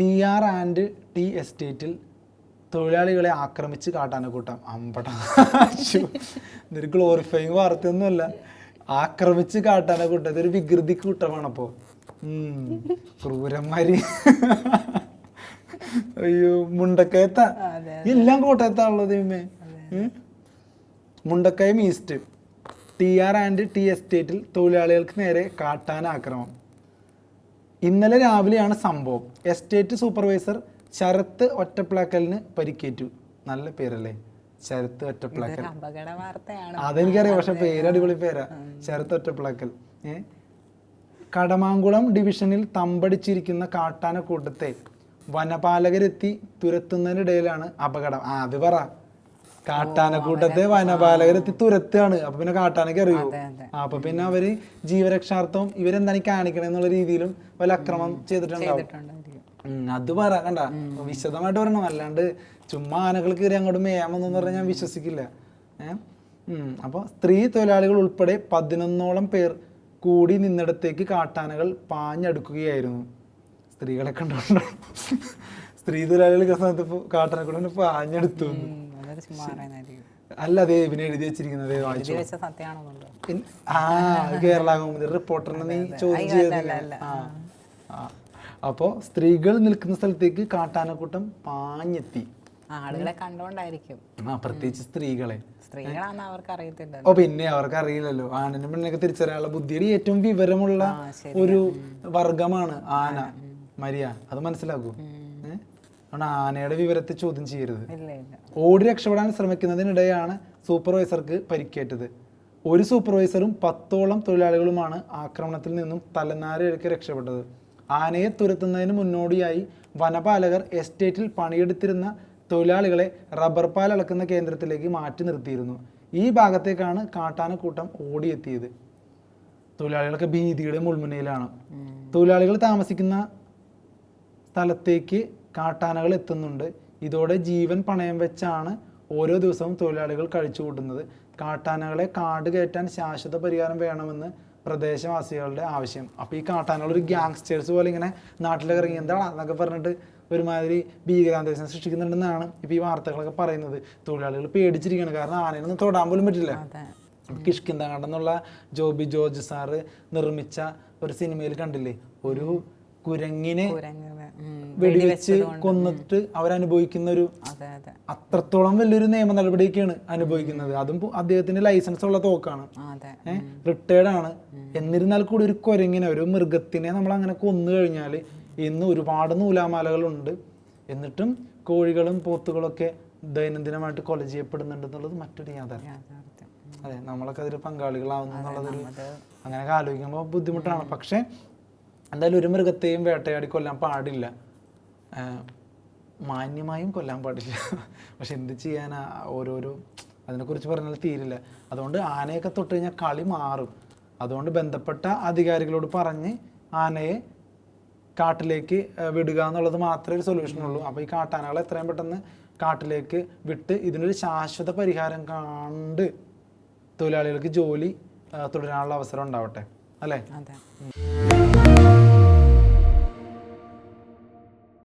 T R and T എസ്റ്റേറ്റിൽ തൊഴിലാളികളെ ആക്രമിച്ച് കാട്ടാനക്കൂട്ടം അമ്പട അമ്പടം ഇതൊരു ഗ്ലോറിഫൈങ് വാർത്തയൊന്നുമല്ല. ആക്രമിച്ച് കാട്ടാനക്കൂട്ടം ഇതൊരു വികൃതി കൂട്ടമാണ് അപ്പോൾ. ക്രൂരന്മാര്. അയ്യോ മുണ്ടക്കയത്ത. എല്ലാം കോട്ടയത്താണുള്ളത് ഇമ്മേ. Mundakayam east T R and T എസ്റ്റേറ്റിൽ തൊഴിലാളികൾക്ക് നേരെ കാട്ടാന ആക്രമണം ഇന്നലെ രാവിലെയാണ് സംഭവം. എസ്റ്റേറ്റ് സൂപ്പർവൈസർ ശരത്ത് ഒറ്റപ്ലാക്കലിന് പരിക്കേറ്റു. നല്ല പേരല്ലേ? ശരത്ത് ഒറ്റപ്ലാക്കൽ അതെനിക്കറിയാം പക്ഷെ പേര് അടിപൊളി പേരാ. ശരത്ത് ഒറ്റപ്ലാക്കൽ ഏഹ് കടമാങ്കുളം ഡിവിഷനിൽ തമ്പടിച്ചിരിക്കുന്ന കാട്ടാനക്കൂട്ടത്തെ വനപാലകരെത്തി തുരത്തുന്നതിനിടയിലാണ് അപകടം. ആ അത് പറ. കാട്ടാനക്കൂട്ടത്തെ വനപാലകരെത്തി തുരത്താണ് അപ്പൊ പിന്നെ കാട്ടാനക്ക് അറിയൂ അപ്പൊ പിന്നെ അവർ ജീവരക്ഷാർത്ഥം ഇവരെന്താണ് കാണിക്കണം എന്നുള്ള രീതിയിലും വല്ല അക്രമം ചെയ്തിട്ടുണ്ടാവും. അത് പറ കണ്ട. വിശദമായിട്ട് പറയണം. അല്ലാണ്ട് ചുമ്മാ ആനകൾ കയറി അങ്ങോട്ട് മേയാമെന്ന് പറഞ്ഞാൽ ഞാൻ വിശ്വസിക്കില്ല. ഏഹ് അപ്പോൾ സ്ത്രീ തൊഴിലാളികൾ ഉൾപ്പെടെ പതിനൊന്നോളം പേർ കൂടി നിന്നിടത്തേക്ക് കാട്ടാനകൾ പാഞ്ഞടുക്കുകയായിരുന്നു. സ്ത്രീകളെ കണ്ടുകൊണ്ട് സ്ത്രീ തൊഴിലാളികൾ സമയത്ത് കാട്ടാനെ ഇപ്പൊ ആഞ്ഞെടുത്തു. അല്ല അതേ പിന്നെ എഴുതി വെച്ചിരിക്കുന്നത് വായിച്ചു. ആ കേരള കൗമുദി റിപ്പോർട്ടറിനെ നീ ചോദ്യം അയ്യോ, ചെയ്തത് അല്ല, അല്ല, ആ ആ. അപ്പോ സ്ത്രീകൾ നിൽക്കുന്ന സ്ഥലത്തേക്ക് കാട്ടാനക്കൂട്ടം പാഞ്ഞെത്തി. ആളുകളെ കണ്ടോണ്ടായിരിക്കും. ആ പ്രത്യേകിച്ച് സ്ത്രീകളെ. സ്ത്രീകളാണ് അവർക്ക് അറിയത്തില്ല. ഓ പിന്നെ അവർക്ക് അറിയില്ലല്ലോ. ആണിനും പെണ്ണിനൊക്കെ തിരിച്ചറിയാനുള്ള ബുദ്ധിയുടെ ഏറ്റവും വിവരമുള്ള ഒരു വർഗമാണ് ആന. മരിയ അത് മനസ്സിലാക്കൂ. അതുകൊണ്ട് ആനയുടെ വിവരത്തെ ചോദ്യം ചെയ്യരുത്. ഓടി രക്ഷപ്പെടാൻ ശ്രമിക്കുന്നതിനിടെയാണ് സൂപ്പർവൈസർക്ക് പരിക്കേറ്റത്. ഒരു സൂപ്പർവൈസറും പത്തോളം തൊഴിലാളികളുമാണ് ആക്രമണത്തിൽ നിന്നും തലനാരിഴക്ക് രക്ഷപ്പെട്ടത്. ആനയെ തുരത്തുന്നതിന് മുന്നോടിയായി വനപാലകർ എസ്റ്റേറ്റിൽ പണിയെടുത്തിരുന്ന തൊഴിലാളികളെ റബ്ബർ പാൽ അളക്കുന്ന കേന്ദ്രത്തിലേക്ക് മാറ്റി നിർത്തിയിരുന്നു. ഈ ഭാഗത്തേക്കാണ് കാട്ടാനക്കൂട്ടം ഓടിയെത്തിയത്. തൊഴിലാളികളൊക്കെ ഭീതിയുടെ മുൾമുനയിലാണ്. തൊഴിലാളികൾ താമസിക്കുന്ന സ്ഥലത്തേക്ക് കാട്ടാനകൾ എത്തുന്നുണ്ട്. ഇതോടെ ജീവൻ പണയം വെച്ചാണ് ഓരോ ദിവസവും തൊഴിലാളികൾ കഴിച്ചു കൂട്ടുന്നത്. കാട്ടാനകളെ കാട് കയറ്റാൻ ശാശ്വത പരിഹാരം വേണമെന്ന് പ്രദേശവാസികളുടെ ആവശ്യം. അപ്പോൾ ഈ കാട്ടാനകൾ ഒരു ഗ്യാങ്സ്റ്റേഴ്സ് പോലെ ഇങ്ങനെ നാട്ടിലൊക്കെ ഇറങ്ങി. എന്താണ് എന്നൊക്കെ പറഞ്ഞിട്ട് ഒരുമാതിരി ഭീകരാന്തരീക്ഷം സൃഷ്ടിക്കുന്നുണ്ടെന്നാണ് ഇപ്പോൾ ഈ വാർത്തകളൊക്കെ പറയുന്നത്. തൊഴിലാളികൾ പേടിച്ചിരിക്കുകയാണ്. കാരണം ആനയൊന്നും തൊടാൻ പോലും പറ്റില്ല. കിഷ്കിന്താണ്ട് എന്നുള്ള ജോബി ജോർജ് സാറ് നിർമ്മിച്ച ഒരു സിനിമയിൽ കണ്ടില്ലേ? ഒരു കുരങ്ങിനെ വെടിവെച്ച് കൊന്നിട്ട് അവരനുഭവിക്കുന്ന ഒരു അതെ അതെ. അത്രത്തോളം വലിയൊരു നിയമ നടപടിയൊക്കെയാണ് അനുഭവിക്കുന്നത്. അതും അദ്ദേഹത്തിന്റെ ലൈസൻസ് ഉള്ള തോക്കാണ്. റിട്ടയർഡ് ആണ്. എന്നിരുന്നാൽ കൂടി ഒരു കുരങ്ങിനെ ഒരു മൃഗത്തിനെ നമ്മൾ അങ്ങനെ കൊന്നു കഴിഞ്ഞാൽ ഇന്ന് ഒരുപാട് നൂലാമാലകളുണ്ട്. എന്നിട്ടും കോഴികളും പോത്തുകളൊക്കെ ദൈനംദിനമായിട്ട് കൊല ചെയ്യപ്പെടുന്നുണ്ട് എന്നുള്ളത് മറ്റൊരു യാഥാർത്ഥ്യം. അതെ നമ്മളൊക്കെ അതിൽ പങ്കാളികളാവുന്നു എന്നുള്ളതൊരു അങ്ങനെയൊക്കെ ആലോചിക്കുമ്പോൾ ബുദ്ധിമുട്ടാണ്. പക്ഷെ എന്തായാലും ഒരു മൃഗത്തെയും വേട്ടയാടി കൊല്ലാൻ പാടില്ല. മാന്യമായും കൊല്ലാൻ പാടില്ല. പക്ഷെ എന്ത് ചെയ്യാനാ? ഓരോരോ അതിനെക്കുറിച്ച് പറഞ്ഞാൽ തീരില്ല. അതുകൊണ്ട് ആനയൊക്കെ തൊട്ട് കഴിഞ്ഞാൽ കളി മാറും. അതുകൊണ്ട് ബന്ധപ്പെട്ട അധികാരികളോട് പറഞ്ഞ് ആനയെ കാട്ടിലേക്ക് വിടുക എന്നുള്ളത് മാത്രമേ ഒരു സൊല്യൂഷൻ ഉള്ളൂ. അപ്പോൾ ഈ കാട്ടാനകളെ എത്രയും പെട്ടെന്ന് കാട്ടിലേക്ക് വിട്ട് ഇതിനൊരു ശാശ്വത പരിഹാരം കണ്ട് തൊഴിലാളികൾക്ക് ജോലി തുടരാനുള്ള അവസരം ഉണ്ടാവട്ടെ. അല്ലേ?